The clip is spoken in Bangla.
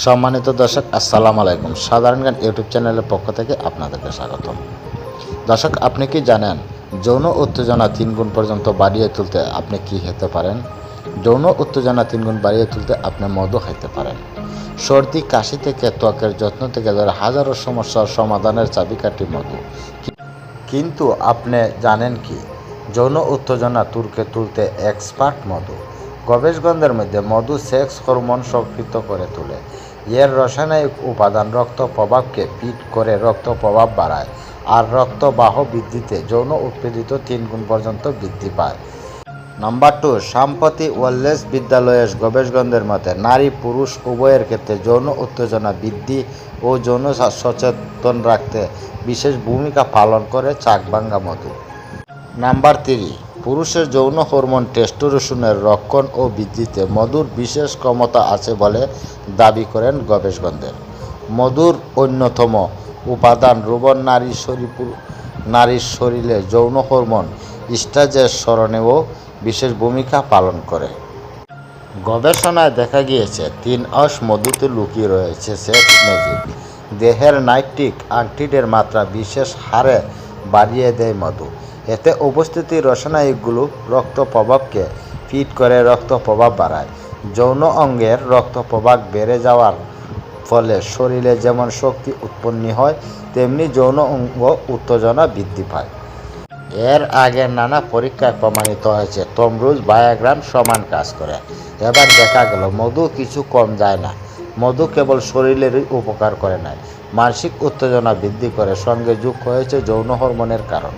সম্মানিত দর্শক, আসসালামু আলাইকুম। সাধারণ জ্ঞান ইউটিউব চ্যানেলের পক্ষ থেকে আপনাদেরকে স্বাগতম। দর্শক, আপনি কি জানেন যৌন উত্তেজনা তিন গুণ পর্যন্ত বাড়িয়ে তুলতে আপনি কি খেতে পারেন? যৌন উত্তেজনা তিন গুণ বাড়িয়ে তুলতে আপনি মধু খাইতে পারেন। সর্দি, কাশি থেকে ত্বকের যত্ন থেকে ধরে হাজারো সমস্যার সমাধানের চাবিকাঠি মধু। কিন্তু আপনি জানেন কি? যৌন উত্তেজনা তুলকে তুলতে এক্সপার্ট মধু। গবেষগন্ধের মধ্যে মধু সেক্স হরমোন সংকৃত করে তোলে। এর রাসায়নিক উপাদান রক্ত প্রভাবকে পিট করে রক্ত প্রভাব বাড়ায় আর রক্তবাহ বৃদ্ধিতে যৌন উৎপাদিত তিন গুণ পর্যন্ত বৃদ্ধি পায়। নাম্বার টু, সাম্প্রতি ওয়েলনেস বিদ্যালয়ের গবেষগন্ধের মতে, নারী পুরুষ উভয়ের ক্ষেত্রে যৌন উত্তেজনা বৃদ্ধি ও যৌন সচেতন রাখতে বিশেষ ভূমিকা পালন করে চাকবাঙ্গা মধু। নাম্বার থ্রি পুরুষের যৌন হরমোন টেস্টোরেশনের রক্ষণ ও বৃদ্ধিতে মধুর বিশেষ ক্ষমতা আছে বলে দাবি করেন গবেষকদের। মধুর অন্যতম উপাদান রোবন নারী শরীর নারীর শরীরে যৌন হরমোন স্টাজের স্মরণেও বিশেষ ভূমিকা পালন করে। গবেষণায় দেখা গিয়েছে, তিন অশ মধুতে লুকিয়ে রয়েছে সেক্স ম্যাজিক দেহের নাইট্রিক অ্যান্টিডের মাত্রা বিশেষ হারে বাড়িয়ে দেয় মধু। এতে উপস্থিতি রসায়নিকগুলো রক্ত প্রভাবকে ফিট করে রক্ত প্রভাব বাড়ায়। যৌন অঙ্গের রক্ত প্রভাব বেড়ে যাওয়ার ফলে শরীরে যেমন শক্তি উৎপন্ন হয়, তেমনি যৌন অঙ্গ উত্তেজনা বৃদ্ধি পায়। এর আগে নানা পরীক্ষায় প্রমাণিত হয়েছে তমরুজ বায়োগ্রাম সমান কাজ করে। এবার দেখা গেল, মধু কিছু কম যায় না। মধু কেবল শরীরেরই উপকার করে না মানসিক উত্তেজনা বৃদ্ধি করে সঙ্গে যুক্ত হয়েছে যৌন হরমোনের কারণ।